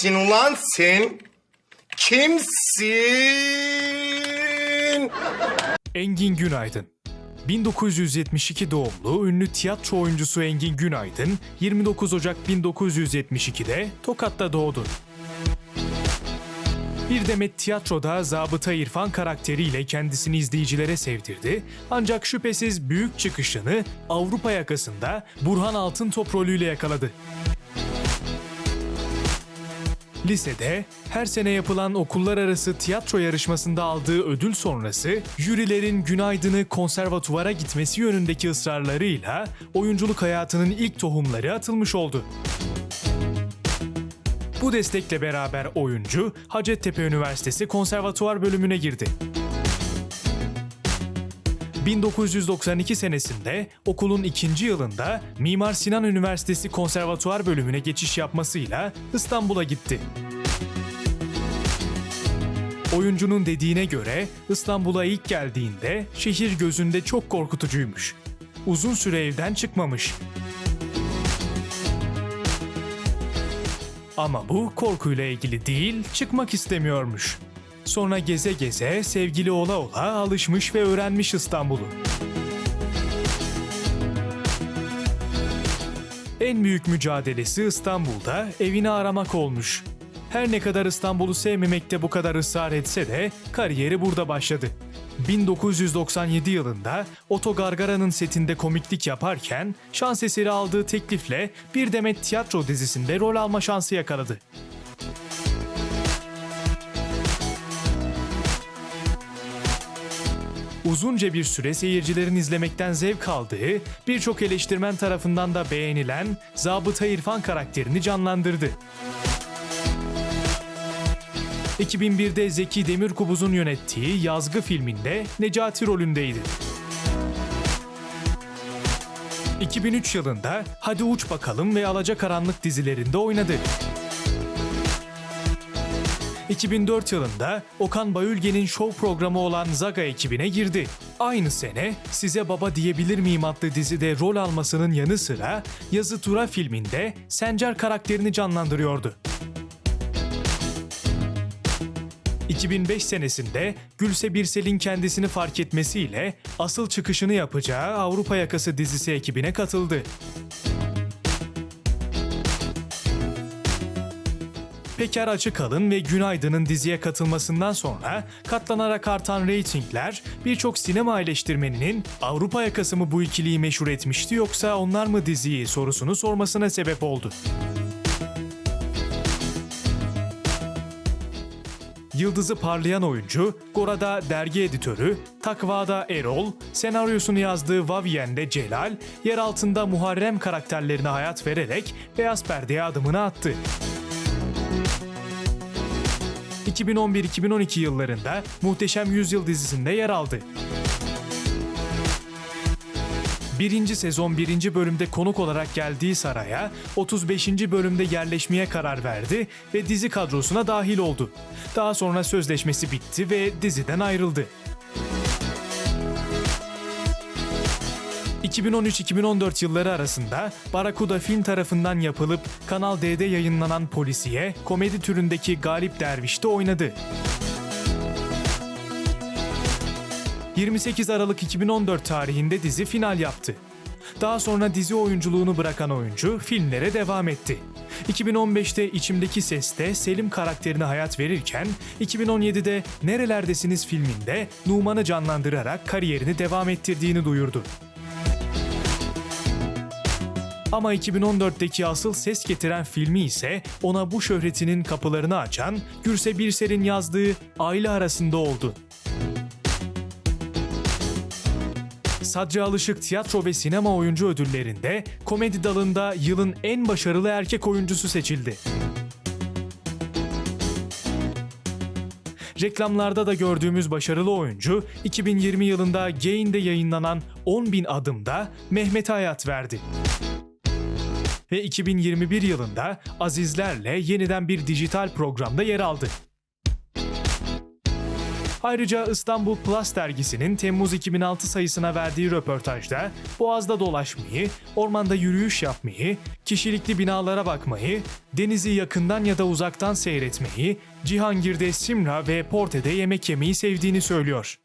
Kimsin ulan sen? Kimsin? Engin Günaydın 1972 doğumlu ünlü tiyatro oyuncusu Engin Günaydın 29 Ocak 1972'de Tokat'ta doğdu. Bir demet tiyatroda Zabıta İrfan karakteriyle kendisini izleyicilere sevdirdi. Ancak şüphesiz büyük çıkışını Avrupa yakasında Burhan Altıntop rolüyle yakaladı. Lisede her sene yapılan okullar arası tiyatro yarışmasında aldığı ödül sonrası jürilerin Günaydın'ı konservatuvara gitmesi yönündeki ısrarlarıyla oyunculuk hayatının ilk tohumları atılmış oldu. Bu destekle beraber oyuncu Hacettepe Üniversitesi Konservatuvar bölümüne girdi. 1992 senesinde okulun ikinci yılında Mimar Sinan Üniversitesi Konservatuvar bölümüne geçiş yapmasıyla İstanbul'a gitti. Oyuncunun dediğine göre İstanbul'a ilk geldiğinde şehir gözünde çok korkutucuymuş. Uzun süre evden çıkmamış. Ama bu korkuyla ilgili değil, çıkmak istemiyormuş. Sonra geze geze sevgili ola ola alışmış ve öğrenmiş İstanbul'u. En büyük mücadelesi İstanbul'da evini aramak olmuş. Her ne kadar İstanbul'u sevmemekte bu kadar ısrar etse de kariyeri burada başladı. 1997 yılında Oto Gargara'nın setinde komiklik yaparken şans eseri aldığı teklifle bir demet tiyatro dizisinde rol alma şansı yakaladı. Uzunca bir süre seyircilerin izlemekten zevk aldığı, birçok eleştirmen tarafından da beğenilen Zabıta İrfan karakterini canlandırdı. 2001'de Zeki Demirkubuz'un yönettiği Yazgı filminde Necati rolündeydi. 2003 yılında Hadi Uç Bakalım ve Alacakaranlık dizilerinde oynadı. 2004 yılında Okan Bayülgen'in şov programı olan Zaga ekibine girdi. Aynı sene Size Baba Diyebilir Miyim adlı dizide rol almasının yanı sıra Yazı Tura filminde Sencer karakterini canlandırıyordu. 2005 senesinde Gülse Birsel'in kendisini fark etmesiyle asıl çıkışını yapacağı Avrupa Yakası dizisi ekibine katıldı. Peker Açıkalın ve Günaydın'ın diziye katılmasından sonra katlanarak artan reytingler birçok sinema eleştirmeninin Avrupa yakası mı bu ikiliyi meşhur etmişti yoksa onlar mı diziyi sorusunu sormasına sebep oldu. Yıldızı parlayan oyuncu, Gora'da dergi editörü, Takva'da Erol, senaryosunu yazdığı Vavyen'de Celal, yer altında Muharrem karakterlerine hayat vererek Beyaz Perde'ye adımını attı. 2011-2012 yıllarında Muhteşem Yüzyıl dizisinde yer aldı. Birinci sezon birinci bölümde konuk olarak geldiği saraya 35. bölümde yerleşmeye karar verdi ve dizi kadrosuna dahil oldu. Daha sonra sözleşmesi bitti ve diziden ayrıldı. 2013-2014 yılları arasında Barakuda Film tarafından yapılıp Kanal D'de yayınlanan Polisiye, komedi türündeki Galip Derviş'te oynadı. 28 Aralık 2014 tarihinde dizi final yaptı. Daha sonra dizi oyunculuğunu bırakan oyuncu filmlere devam etti. 2015'te İçimdeki Ses'te Selim karakterine hayat verirken 2017'de Nerelerdesiniz filminde Numan'ı canlandırarak kariyerini devam ettirdiğini duyurdu. Ama 2014'teki asıl ses getiren filmi ise ona bu şöhretinin kapılarını açan Gürse Birsel'in yazdığı Aile Arasında oldu. Sadri Alışık tiyatro ve sinema oyuncu ödüllerinde komedi dalında yılın en başarılı erkek oyuncusu seçildi. Reklamlarda da gördüğümüz başarılı oyuncu 2020 yılında Gain'de yayınlanan 10.000 adımda Mehmet'e hayat verdi ve 2021 yılında Azizlerle yeniden bir dijital programda yer aldı. Ayrıca İstanbul Plus dergisinin Temmuz 2006 sayısına verdiği röportajda Boğaz'da dolaşmayı, ormanda yürüyüş yapmayı, kişilikli binalara bakmayı, denizi yakından ya da uzaktan seyretmeyi, Cihangir'de Simra ve Porte'de yemek yemeyi sevdiğini söylüyor.